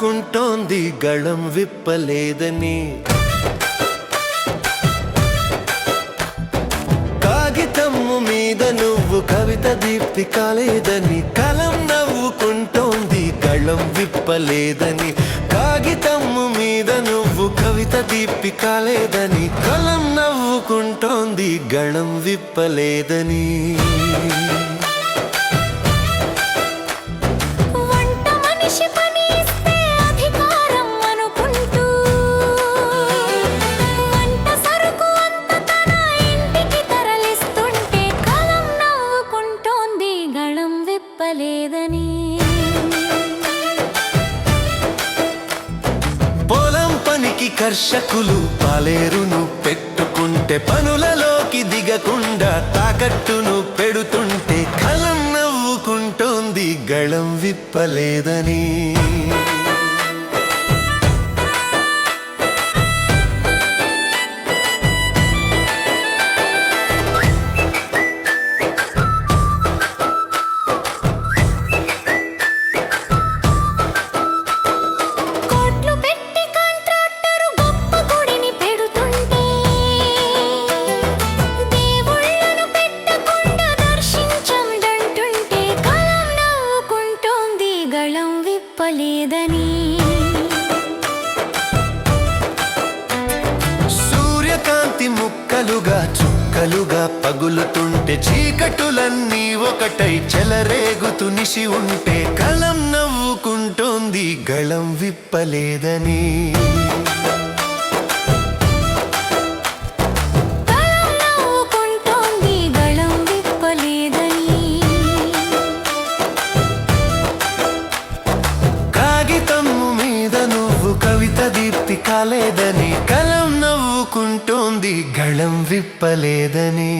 నవ్వుకుంటోంది గళం విప్పలేదని. కాగితము మీద నువ్వు కవిత దీప్తి కాలేదని. కలం నవ్వుకుంటోంది గళం విప్పలేదని. కాగితము మీద నువ్వు కవిత దీప్తి కాలేదని. కలం నవ్వుకుంటోంది గళం విప్పలేదని. వంట లేదని పొలం పనికి కర్షకులు పాలేరును పెట్టుకుంటే పనులలోకి దిగకుండా తాకట్టును పెడుతుంటే కలం నవ్వుకుంటోంది గళం విప్పలేదని. ముక్కలుగా చుక్కలుగా పగులుతుంటే చీకటులన్నీ ఒకటై చెలరేగుతూ నిసి ఉంటే కలం నవ్వుకుంటోంది గళం విప్పలేదని. కాగితము మీద నువ్వు కవిత దీప్తి కాలేదని కలం నవ్వుకుంటోంది గళం విప్పలేదని.